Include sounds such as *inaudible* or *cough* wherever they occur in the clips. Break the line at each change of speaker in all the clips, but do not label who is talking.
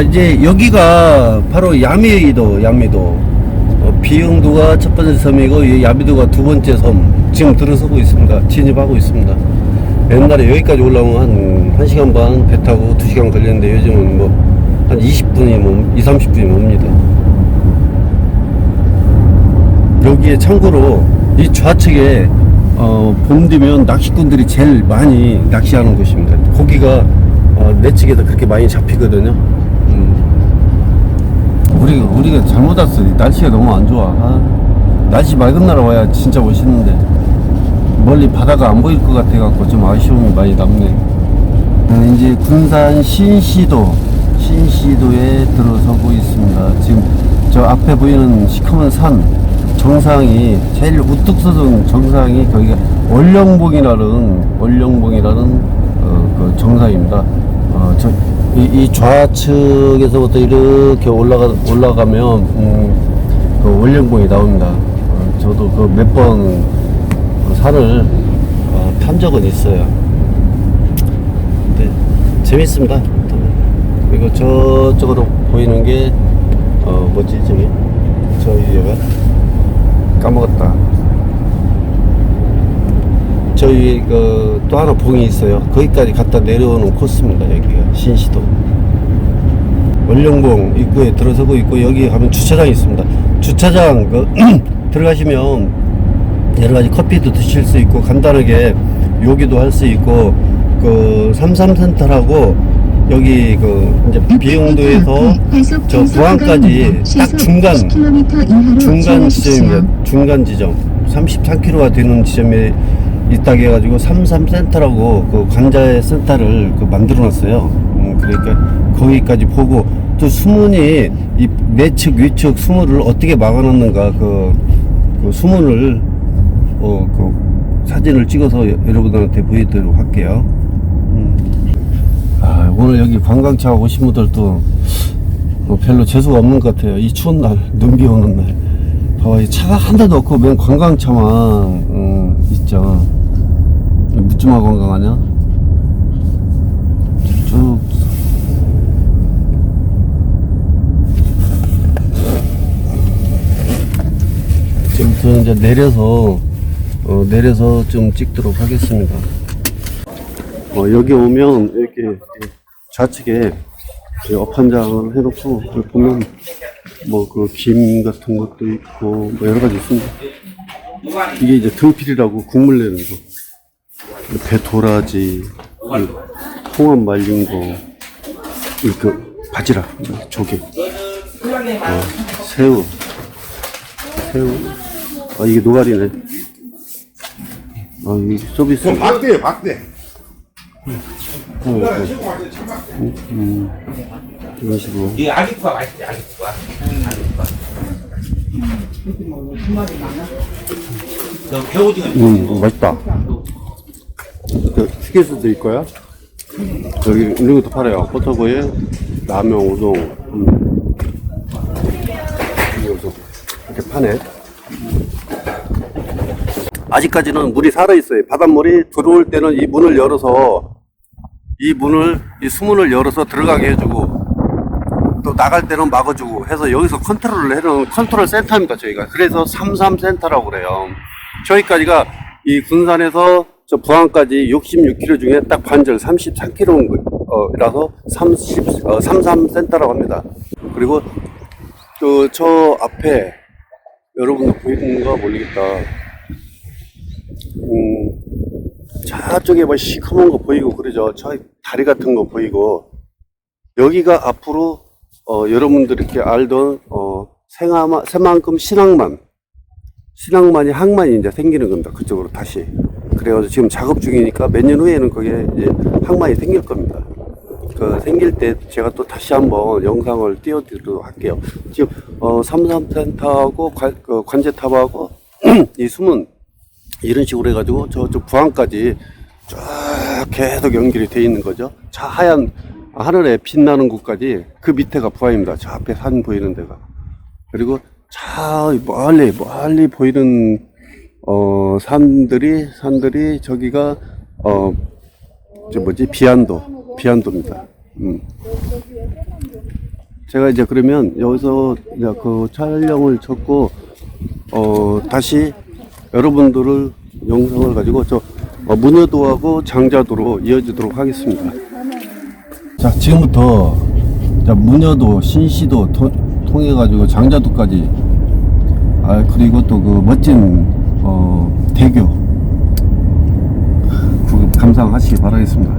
자 이제 여기가 바로 야미도 야미도. 어, 비흥도가 첫 번째 섬이고 이 야미도가 두 번째 섬. 지금 들어서고 있습니다. 진입하고 있습니다. 옛날에 여기까지 올라오면 한 1시간 반 배 타고 2시간 걸렸는데 요즘은 뭐 한 20분이 뭐 2, 30분이 뭡니다. 여기에 참고로 이 좌측에 어, 봄 되면 낚시꾼들이 제일 많이 낚시하는 곳입니다. 고기가 어, 내측에서 그렇게 많이 잡히거든요. 음. 우리가 우리가 잘못 왔어. 이 날씨가 너무 안 좋아. 아, 날씨 맑은 날 와야 진짜 멋있는데 멀리 바다가 안 보일 것 같아 갖고 좀 아쉬움이 많이 남네. 음, 이제 군산 신시도 신시도에 들어서고 있습니다. 지금 저 앞에 보이는 시커먼 산 정상이 제일 우뚝 서던 정상이 거기가 월령봉이라는 월령봉이라는 어, 그 정상입니다. 어, 저, 이, 이 좌측에서부터 이렇게 올라가 올라가면 음, 그 월령봉이 나옵니다. 어, 저도 그 몇 번 산을 어, 탄 적은 있어요. 네, 재밌습니다. 그리고 저쪽으로 보이는 게, 어, 뭐지, 저기? 저기가? 까먹었다. 저희, 그, 또 하나 봉이 있어요. 거기까지 갔다 내려오는 코스입니다, 여기가. 신시도. 원령봉 입구에 들어서고 있고, 여기 가면 주차장이 있습니다. 주차장, 그, *clears throat* 들어가시면, 여러 가지 커피도 드실 수 있고 간단하게 요기도 할 수 있고 그 삼삼센터라고 여기 그 이제 비용도에서 저 부안까지 딱 중간 중간 지점입니다. 중간 지점 33km가 되는 지점에 있다게 해가지고 삼삼센터라고 그 관자의 센터를 그 만들어 놨어요. 음, 그러니까 거기까지 보고 또 수문이 이 내측 위측 수문을 어떻게 막아놓는가 그, 그 수문을 어, 그 사진을 찍어서 여- 여러분들한테 보여드리도록 할게요. 음. 아, 오늘 여기 관광차 오신 분들도 뭐 별로 재수가 없는 것 같아요. 이 추운 날, 눈비 오는 날. 봐봐, 이 차가 한 대도 없고 맨 관광차만 음, 있죠. 묻지마 관광 아니야? 쭉. 지금부터 이제 내려서 어, 내려서 좀 찍도록 하겠습니다. 어, 여기 오면 이렇게 좌측에 이 업한장을 해놓고 보면 뭐 그 김 같은 것도 있고 뭐 여러 가지 있습니다. 이게 이제 등필이라고 국물 내는 거. 배 도라지, 이 홍합 말린 거, 이렇게 바지락, 조개, 어, 새우, 새우. 아 이게 노가리네. 아 이 서비스.
박대 박대
어, 음, 이런 식으로.
이 아기쿠가 맛있지 아기쿠가 아기쿠가 너 배우지가
음, 맛있다. 그, 튀겨서 드릴 거야? 여기 이런 것도 팔아요. 버터구이, 라면, 우동. 음. 이렇게 파네. 아직까지는 물이 살아있어요. 바닷물이 들어올 때는 이 문을 열어서, 이 문을, 이 수문을 열어서 들어가게 해주고, 또 나갈 때는 막아주고 해서 여기서 컨트롤을 해놓은 컨트롤 센터입니다, 저희가. 그래서 33 센터라고 그래요. 저희까지가 이 군산에서 저 부안까지 66km 중에 딱 반절 33km라서 30, 어, 33 센터라고 합니다. 그리고 그 저 앞에 여러분들 보이는 거 모르겠다. 음, 저쪽에 뭐 시커먼 거 보이고 그러죠. 저 다리 같은 거 보이고 여기가 앞으로 어, 여러분들이 이렇게 알던 어, 생하마, 새만큼 신앙만 신앙만이 항만이 이제 생기는 겁니다. 그쪽으로 다시. 그래가지고 지금 작업 중이니까 몇 년 후에는 거기에 이제 항만이 생길 겁니다. 그 생길 때 제가 또 다시 한번 영상을 띄워드리도록 할게요. 지금 어, 삼삼센터하고 관, 그 관제탑하고 *clears throat* 이 숨은 이런 식으로 해가지고 저쪽 부안까지 쭉 계속 연결이 돼 있는 거죠. 저 하얀 하늘에 빛나는 곳까지 그 밑에가 부안입니다. 저 앞에 산 보이는 데가. 그리고 저 멀리 멀리 보이는 어 산들이 산들이 저기가 어 저 뭐지 비안도 비안도입니다. 음. 제가 이제 그러면 여기서 이제 그 촬영을 쳤고 어 다시 여러분들을 영상을 가지고 저 어, 문여도하고 장자도로 이어지도록 하겠습니다. 자 지금부터 자 문여도 신시도 토- 통해 가지고 장자도까지 아 그리고 또 그 멋진 어 대교 그 감상하시기 바라겠습니다.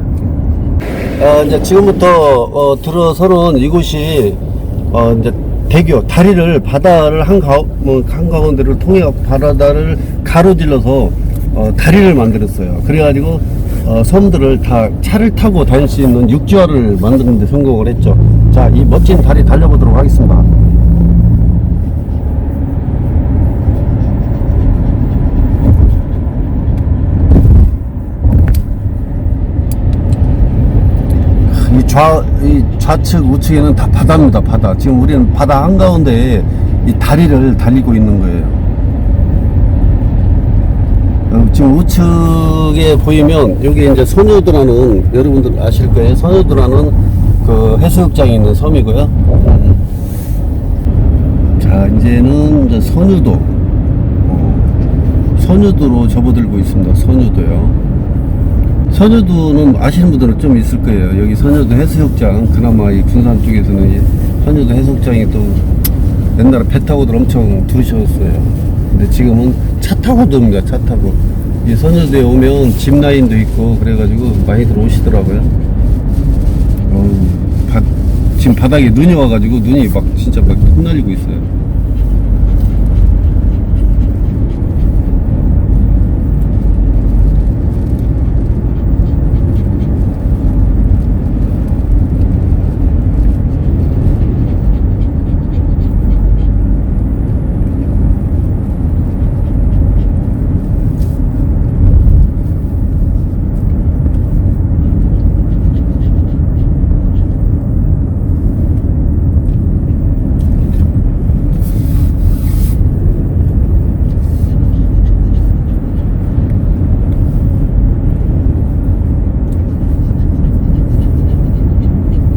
아, 이제 지금부터 어, 들어서는 이곳이 어, 이제 대교 다리를 바다를 한 가, 뭐, 한 가운데를 통해 바다를 가로질러서 어, 다리를 만들었어요. 그래가지고 어, 섬들을 다 차를 타고 다닐 수 있는 육지화를 만드는 데 성공을 했죠. 자, 이 멋진 다리 달려보도록 하겠습니다. 이 좌, 이 좌측, 우측에는 다 바다입니다, 바다. 지금 우리는 바다 한가운데에 이 다리를 달리고 있는 거예요. 어, 지금 우측에 보이면 여기 이제 선유도라는 여러분들 아실 거예요. 선유도라는 그 해수욕장이 있는 섬이고요. 음. 자, 이제는 이제 선유도. 어, 선유도로 접어들고 있습니다. 선유도요. 선유도는 아시는 분들은 좀 있을 거예요. 여기 선유도 해수욕장, 그나마 이 군산 쪽에서는 이 선유도 해수욕장이 또 옛날에 배 타고들 엄청 들으셨어요. 근데 지금은 차 타고 돕니다. 차 타고. 이 선유도에 오면 짚라인도 있고 그래가지고 많이들 오시더라고요. 어우, 바- 지금 바닥에 눈이 와가지고 눈이 막 진짜 막 흩날리고 있어요.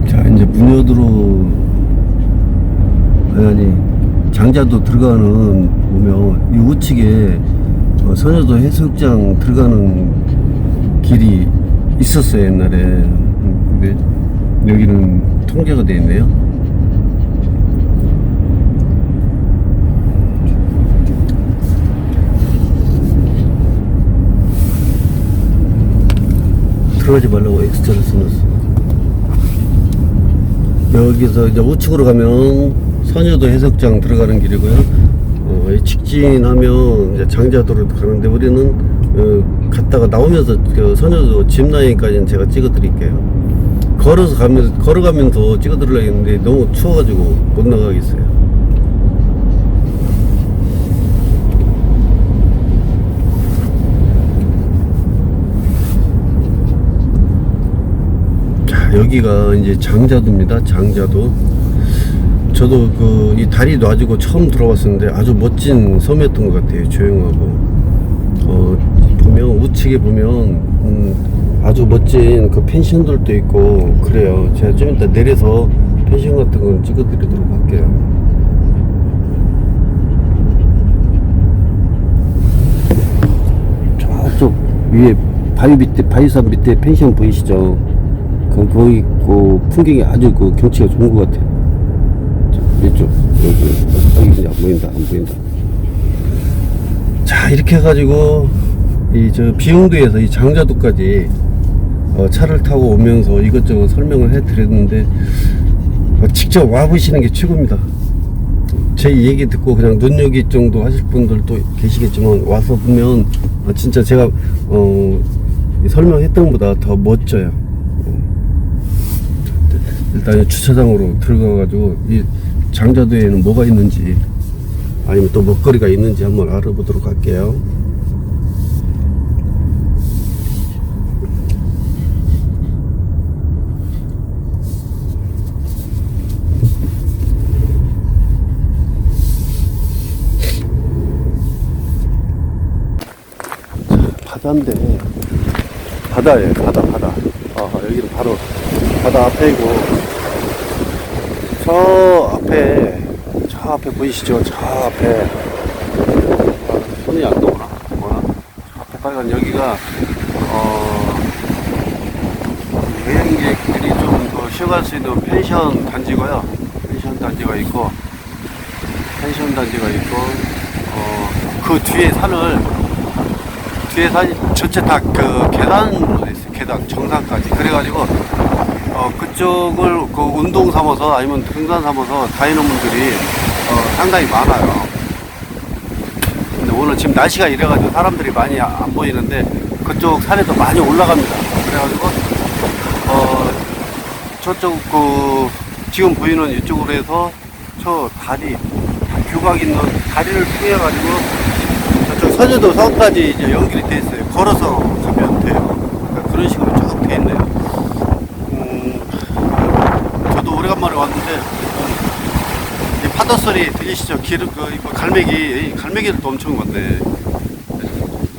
자 이제 문여도로 아니 장자도 들어가는 보면 이 우측에 어, 선여도 해수욕장 들어가는 길이 있었어요 옛날에. 음, 근데 여기는 통제가 돼 있네요. 들어가지 말라고 엑스트라를 써놨어 여기서 이제 우측으로 가면 선여도 해석장 들어가는 길이고요. 어, 이 직진하면 이제 장자도로 가는데 우리는 어, 갔다가 나오면서 그 선여도 짚라인까지는 제가 찍어 드릴게요. 걸어서 가면 걸어가면서 찍어 드리려고 했는데 너무 추워가지고 못 나가겠어요. 자, 여기가 이제 장자도입니다. 장자도. 저도 그 이 다리 놔주고 처음 들어왔었는데 아주 멋진 섬이었던 것 같아요. 조용하고. 어, 보면 우측에 보면 음, 아주 멋진 그 펜션들도 있고 그래요. 제가 좀 이따 내려서 펜션 같은 건 찍어드리도록 할게요. 저쪽 위에 바위 밑에 바위산 밑에 펜션 보이시죠? 그 거기 있고 풍경이 아주 그 경치가 좋은 것 같아요. 저, 이쪽 여기 안 보인다 안 보인다. 자 이렇게 해가지고 이 저 비용도에서 이 장자도까지 어, 차를 타고 오면서 이것저것 설명을 해 드렸는데 어, 직접 와 보시는 게 최고입니다. 제 얘기 듣고 그냥 눈여기 정도 하실 분들도 계시겠지만 와서 보면 아, 진짜 제가 어, 이 설명했던 것보다 더 멋져요. 어. 일단 주차장으로 들어가가지고 이 장자도에는 뭐가 있는지 아니면 또 먹거리가 있는지 한번 알아보도록 할게요. 바다인데. 바다예요 바다 바다. 아 여기는 바로 바다 앞에이고. 저 앞에 저 앞에 보이시죠? 저 앞에 아, 손이 안 나오나? 뭐나? 저 앞에 빨간 여기가 어 여행객들이 좀 더 쉬어갈 수 있는 펜션 단지고요. 펜션 단지가 있고 펜션 단지가 있고 어 그 뒤에 산을 뒤에 산이 전체 다 그 계단으로 돼 있어요. 계단 정상까지. 그래가지고 어 그쪽을 그 운동 삼아서 아니면 등산 삼아서 다니는 분들이 어 상당히 많아요. 근데 오늘 지금 날씨가 이래가지고 사람들이 많이 아- 안 보이는데 그쪽 산에도 많이 올라갑니다. 그래가지고 어 저쪽 그 지금 보이는 이쪽으로 해서 저 다리 규각 있는 다리를 통해 가지고 저쪽 선여도 성까지 이제 연결이 돼 있어요. 걸어서 가면 돼요. 그러니까 그런 식으로 쭉 돼 있네요. 음, 저도 오래간만에 왔는데 이 파도 소리 들리시죠? 기름 그 갈매기 또 엄청 건데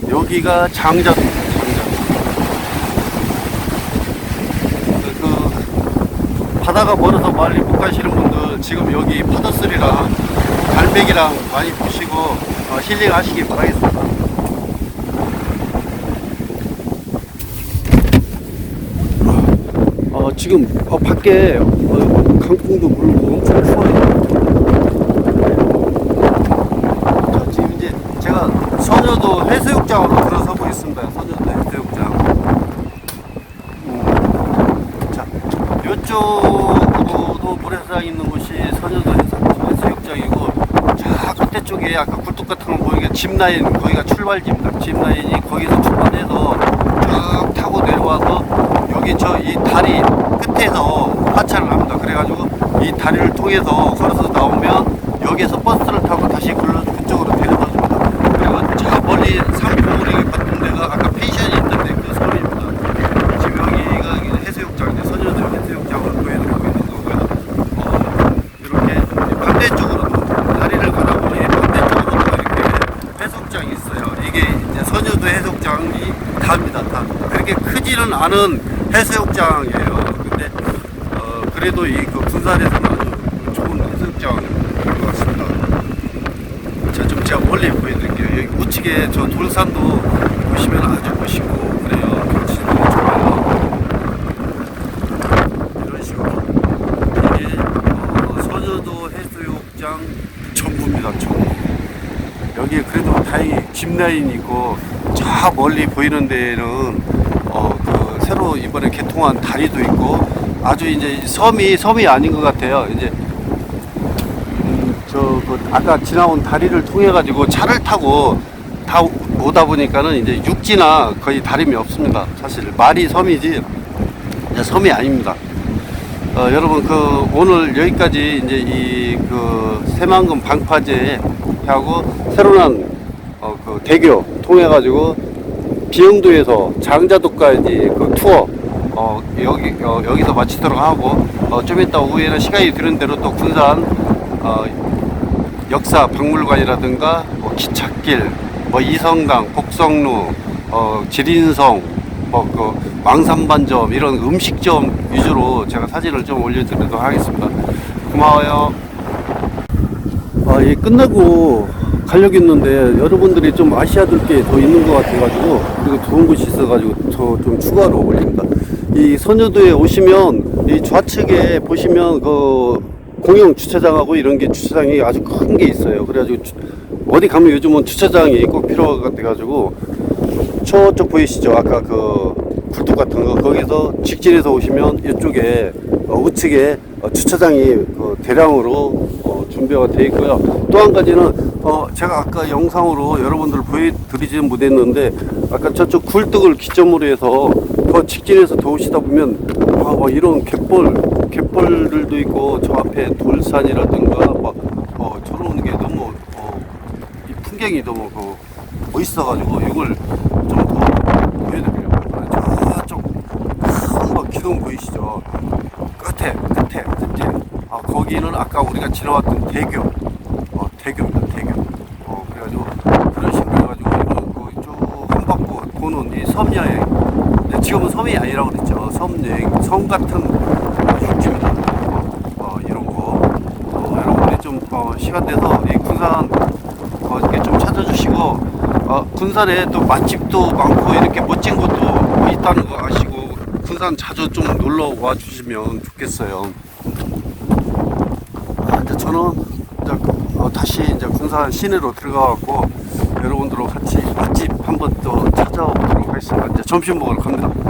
여기가 장자입니다. 장자. 그 바다가 멀어서 멀리 못 가시는 분들 지금 여기 파도 소리랑 갈매기랑 많이 보시고 어, 힐링하시기 바라겠습니다. 어, 지금 어, 밖에 어, 강풍도 불고 엄청 추워요. 자, 지금 이제 제가 선여도 해수욕장으로 들어서고 있습니다. 선여도 해수욕장. 음, 자, 이쪽으로도 모래사장 있는 곳이 해수- 해수욕장이고 저 끝에 쪽에 아까 굴뚝 같은 거 보이게 짚라인 거기가 출발지입니다. 짚라인이 거기서 출발해서 쭉 타고 내려와서 여기 저 이 다리 끝에서 하차를 합니다. 그래가지고 이 다리를 통해서 걸어서 나오면 여기에서 버스를 타고 다시 굴러 그쪽으로 데려다 줍니다. 그리고 저 멀리 산포우리 같은 데가 아까 펜션이 있던데 그 섬입니다. 지금 여기가 해수욕장, 선여도 해수욕장으로 보여드리고 있는 거고요. 어, 이렇게 반대쪽으로도 다리를 가다 보니 반대쪽으로도 이렇게 해수욕장이 있어요. 이게 이제 선여도 해수욕장이 다입니다. 다. 그렇게 크지는 않은 해수욕장이에요. 그래도 이 그 군산에서는 아주 좋은 해수욕장인 것 같습니다. 자, 좀 제가 멀리 보여드릴게요. 여기 우측에 저 돌산도 보시면 아주 멋있고 그래요. 경치도 좋아요. 이런 식으로 이게 어, 선여도 해수욕장 전부입니다. 전부. 여기에 그래도 다행히 짚라인이 있고 저 멀리 보이는 데는 어, 그 새로 이번에 개통한 다리도 있고 아주 이제 섬이 섬이 아닌 것 같아요. 이제 음, 저, 그, 아까 지나온 다리를 통해 가지고 차를 타고 다 오다 보니까는 이제 육지나 거의 다름이 없습니다. 사실 말이 섬이지 이제 섬이 아닙니다. 어, 여러분 그 오늘 여기까지 이제 이 그 새만금 방파제 하고 새로 난 어, 그 대교 통해 가지고 비영도에서 장자도까지 그 투어 어, 여기 어, 여기서 마치도록 하고 어, 좀 이따 오후에는 시간이 되는 대로 또 군산 어, 역사 박물관이라든가 뭐 기찻길, 뭐 이성강, 복성루, 어, 지린성, 뭐그 망산반점 이런 음식점 위주로 제가 사진을 좀 올려드리도록 하겠습니다. 고마워요. 아, 이 끝나고 가려고 했는데 여러분들이 좀 아셔야 될 게 더 있는 것 같아가지고 그리고 좋은 곳이 있어가지고 저 좀 추가로 올립니다. 이 선여도에 오시면 이 좌측에 보시면 그 공영 주차장하고 이런 게 주차장이 아주 큰 게 있어요. 그래가지고 주- 어디 가면 요즘은 주차장이 꼭 필요가 돼가지고 저쪽 보이시죠? 아까 그 굴뚝 같은 거 거기서 직진해서 오시면 이쪽에 어, 우측에 어, 주차장이 그 대량으로 어, 준비가 되어 있고요. 또 한 가지는 어, 제가 아까 영상으로 여러분들 보여드리지는 못했는데 아까 저쪽 굴뚝을 기점으로 해서 더 직진해서 더 오시다 보면 아, 뭐 이런 갯벌 갯벌들도 있고 저 앞에 돌산이라든가 막 어, 저런 게 너무 어, 이 풍경이 너무 그 멋있어가지고 이걸 좀더 보여드리려고 저쪽 큰뭐 기둥 보이시죠? 끝에 끝에 끝에. 아 거기는 아까 우리가 지나왔던 대교. 어 대교입니다 대교. 어 그래가지고 그런 식으로 해가지고 이거 그쭉 한 바퀴 도는 이 섬여행 지금은 섬이 아니라고 그랬죠 섬 여행 섬 같은 어, 육지입니다 어, 어, 이런 거 시간 돼서 이 군산 어, 이렇게 좀 찾아주시고 어, 군산에 또 맛집도 많고 이렇게 멋진 곳도 있다는 거 아시고 군산 자주 좀 놀러 와 주시면 좋겠어요. 아, 이제 저는 이제 어, 다시 이제 군산 시내로 들어가갖고 여러분들과 같이 맛집 한번 또 찾아오도록 하겠습니다. 이제 점심 먹으러 갑니다.